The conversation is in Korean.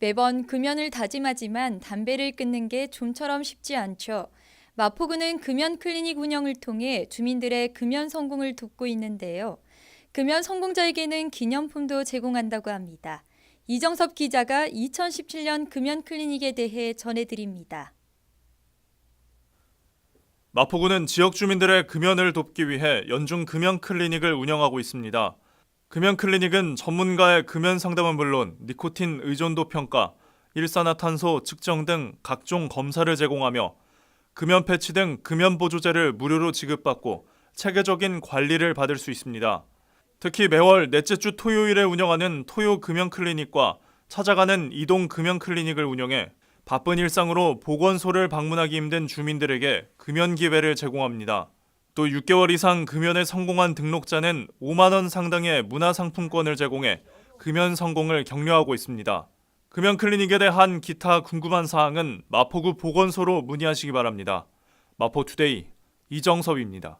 매번 금연을 다짐하지만 담배를 끊는 게 좀처럼 쉽지 않죠. 마포구는 금연 클리닉 운영을 통해 주민들의 금연 성공을 돕고 있는데요. 금연 성공자에게는 기념품도 제공한다고 합니다. 이정섭 기자가 2017년 금연 클리닉에 대해 전해드립니다. 마포구는 지역 주민들의 금연을 돕기 위해 연중 금연 클리닉을 운영하고 있습니다. 금연 클리닉은 전문가의 금연 상담은 물론 니코틴 의존도 평가, 일산화탄소 측정 등 각종 검사를 제공하며 금연 패치 등 금연 보조제를 무료로 지급받고 체계적인 관리를 받을 수 있습니다. 특히 매월 넷째 주 토요일에 운영하는 토요 금연 클리닉과 찾아가는 이동 금연 클리닉을 운영해 바쁜 일상으로 보건소를 방문하기 힘든 주민들에게 금연 기회를 제공합니다. 또 6개월 이상 금연에 성공한 등록자는 5만 원 상당의 문화상품권을 제공해 금연 성공을 격려하고 있습니다. 금연 클리닉에 대한 기타 궁금한 사항은 마포구 보건소로 문의하시기 바랍니다. 마포투데이 이정섭입니다.